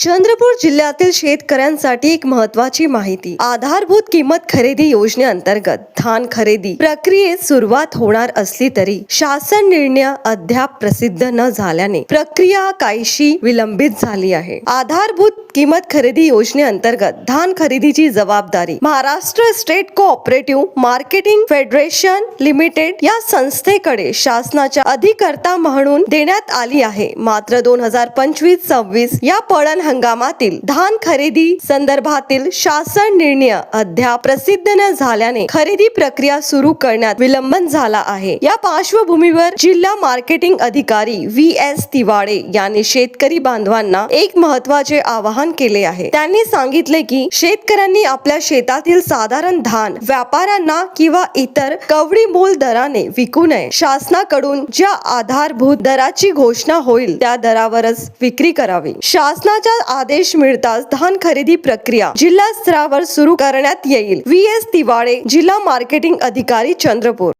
चंद्रपूर जिल्ह्यातील शेतकऱ्यांसाठी एक महत्वाची माहिती. आधारभूत किंमत खरेदी योजनेअंतर्गत धान खरेदी प्रक्रियेत सुरुवात होणार असली तरी शासन निर्णय अद्याप प्रसिद्ध न झाल्याने प्रक्रिया काहीशी विलंबित झाली आहे. आधारभूत किंमत खरेदी योजनेअंतर्गत धान खरेदीची जबाबदारी. Maharashtra state cooperative marketing federation limited या संस्थेकडे शासनाच्या अधिकर्ता म्हणून देण्यात आली आहे. मात्र दोन हजार पंचवीस सव्वीस या पळण हंगामातील धान खरेदी संदर्भातील शासन निर्णय अद्याप प्रसिद्ध न झाल्याने खरेदी प्रक्रिया सुरू करण्यात विलंबन झाला आहे. या पार्श्वभूमीवर जिल्हा मार्केटिंग अधिकारी व्ही एस तिवाडे यांनी शेतकरी बांधवांना एक महत्त्वाचे आवाहन केले आहे. त्यांनी सांगितले की शेतकऱ्यांनी आपल्या शेतातील साधारण धान व्यापाऱ्यांना किंवा इतर कवडी मोल दराने विकू नये. शासनाकडून ज्या आधारभूत दराची घोषणा होईल त्या दरावरच विक्री करावी. शासनाचा आदेश मिळताच धान खरेदी प्रक्रिया जिल्हा स्तरावर सुरू करण्यात येईल. व्ही. एस. तिवाडे जिल्हा मार्केटिंग अधिकारी चंद्रपूर.